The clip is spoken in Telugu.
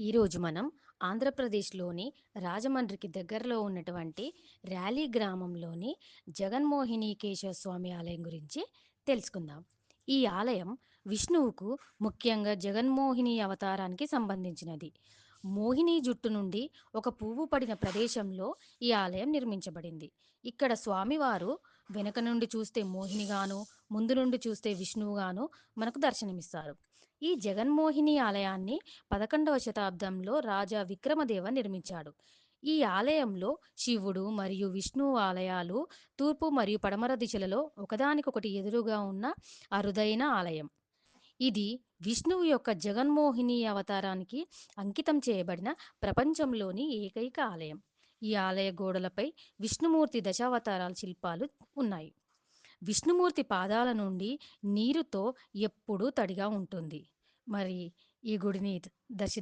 ఈరోజు మనం ఆంధ్రప్రదేశ్లోని రాజమండ్రికి దగ్గరలో ఉన్నటువంటి ర్యాలీ గ్రామంలోని జగన్మోహినీకేశవ స్వామి ఆలయం గురించి తెలుసుకుందాం. ఈ ఆలయం విష్ణువుకు ముఖ్యంగా జగన్మోహిని అవతారానికి సంబంధించినది. మోహిని జుట్టు నుండి ఒక పువ్వు పడిన ప్రదేశంలో ఈ ఆలయం నిర్మించబడింది. ఇక్కడ స్వామివారు వెనక నుండి చూస్తే మోహినిగాను ముందు నుండి చూస్తే విష్ణువుగాను మనకు దర్శనమిస్తారు. ఈ జగన్మోహిని ఆలయాన్ని పదకొండవ శతాబ్దంలో రాజా విక్రమదేవ నిర్మించాడు. ఈ ఆలయంలో శివుడు మరియు విష్ణువు ఆలయాలు తూర్పు మరియు పడమర దిశలలో ఒకదానికొకటి ఎదురుగా ఉన్న అరుదైన ఆలయం. ఇది విష్ణువు యొక్క జగన్మోహిని అవతారానికి అంకితం చేయబడిన ప్రపంచంలోని ఏకైక ఆలయం. ఈ ఆలయ గోడలపై విష్ణుమూర్తి దశావతారాల శిల్పాలు ఉన్నాయి. విష్ణుమూర్తి పాదాల నుండి నీరుతో ఎప్పుడూ తడిగా ఉంటుంది. మరి ఈ గుడిని దర్శి